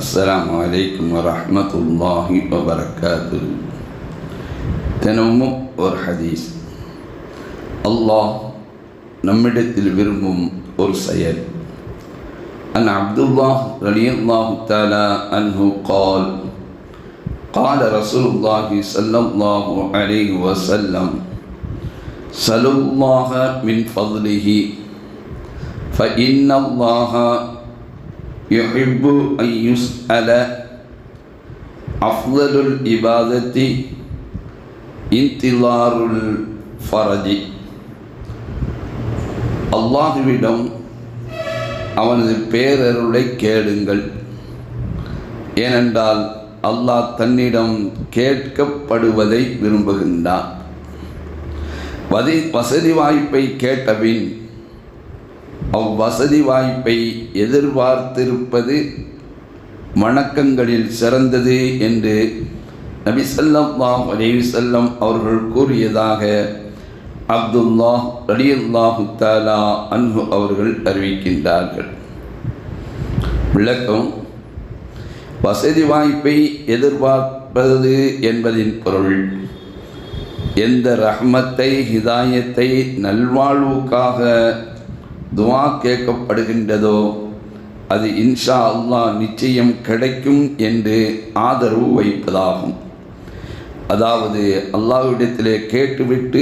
அஸ்ஸலாமு அலைக்கும் வரஹ்மத்துல்லாஹி வபரகாத்து தினமும் ஒரு ஹதீஸ் அல்லாஹ் நம்மிடத்தில் விரும்பும் ஒரு செயல் அன் அப்துல்லாஹ் ரலியல்லாஹு தஆலா அன்ஹு قال قال رسول الله صلى الله عليه وسلم سلوا الله من فضله فإن الله يحب أن يسأل أفضل العبادة انتظار الفرج அல்லாஹுவிடம் அவனது பேரருளை கேளுங்கள் ஏனென்றால் அல்லாஹ் தன்னிடம் கேட்கப்படுவதை விரும்புகின்றான் வதி வசதி வாய்ப்பை கேட்டபின் அவ்வசதி வாய்ப்பை எதிர்பார்த்திருப்பது வணக்கங்களில் சிறந்தது என்று நபி ஸல்லல்லாஹு அவர்கள் கூறியதாக அப்துல்லா ரலியல்லாஹு தஆலா அன்பு அவர்கள் அறிவிக்கின்றார்கள். விளக்கம் வசதி வாய்ப்பை எதிர்பார்ப்பது என்பதின் பொருள். எந்த ரஹ்மத்தை ஹிதாயத்தை நல்வாழ்வுக்காக துவா கேட்கப்படுகின்றதோ அது இன்ஷா அல்லாஹ் நிச்சயம் கிடைக்கும் என்று ஆதரவு வைப்பதாகும். அதாவது அல்லாஹ்விடத்திலே கேட்டுவிட்டு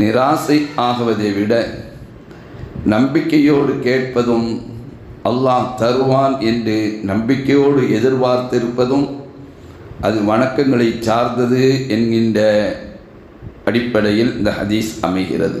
நிராசை ஆகுவதை விட நம்பிக்கையோடு கேட்பதும் அல்லாஹ் தருவான் என்று நம்பிக்கையோடு எதிர்பார்த்திருப்பதும் அது வணக்கங்களை சார்ந்தது என்கின்ற அடிப்படையில் இந்த ஹதீஸ் அமைகிறது.